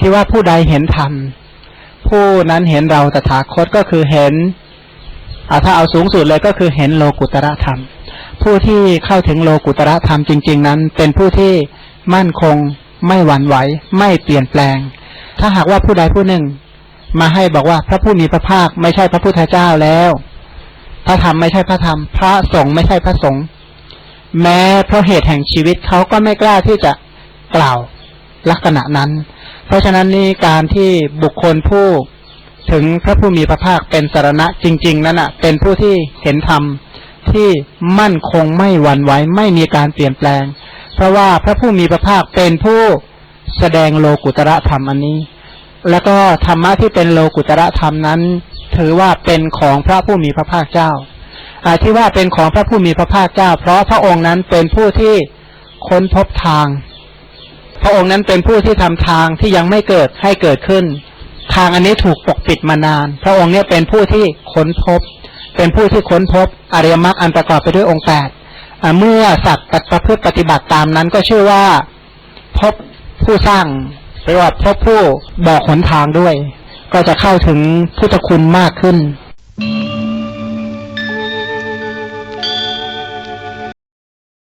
ที่ว่าผู้ใดเห็นธรรมผู้นั้นเห็นเราตถาคตก็คือเห็นถ้าเอาสูงสุดเลยก็คือเห็นโลกุตระธรรม ผู้ที่เข้าถึงโลกุตระธรรมจริง ๆ นั้น เป็นผู้ที่มั่นคงไม่หวั่นไหว ไม่เปลี่ยนแปลง ถ้าหากว่าผู้ใดผู้หนึ่ง มาให้บอกว่าพระผู้มีพระภาคไม่ใช่พระพุทธเจ้าแล้ว พระธรรมไม่ใช่พระธรรม พระสงฆ์ไม่ใช่พระสงฆ์แม้เพราะเหตุแห่งชีวิตเขาก็ไม่กล้าที่จะกล่าวลักษณะนั้น เพราะฉะนั้นนี่การที่บุคคลผู้ถึงพระผู้มีพระภาคเป็นสารณะจริง ๆ นั้นอะ เป็นผู้ที่เห็นธรรมที่มั่นคงไม่หวั่นไหวไม่มีการเปลี่ยนแปลง เพราะว่าพระผู้มีพระภาคเป็นผู้แสดงโลกุตระธรรมอันนี้ แล้วก็ธรรมะที่เป็นโลกุตระธรรมนั้น ถือว่าเป็นของพระผู้มีพระภาคเจ้าอาที่ว่าเป็นของพระผู้มีพระภาคเจ้า เพราะพระองค์นั้นเป็นผู้ที่ค้นพบทาง พระองค์นั้นเป็นผู้ที่ทำทางที่ยังไม่เกิดให้เกิดขึ้น ทางอันนี้ถูกปกปิดมานาน พระองค์เนี่ยเป็นผู้ที่ค้นพบ เป็นผู้ที่ค้นพบอริยมรรคอันประกอบไปด้วยองค์แปดเมื่อสัตว์ประพฤติปฏิบัติตามนั้นก็ชื่อว่าพบผู้สร้างหรือว่าพบผู้บอกหนทางด้วย ก็จะเข้าถึงพุทธคุณมากขึ้น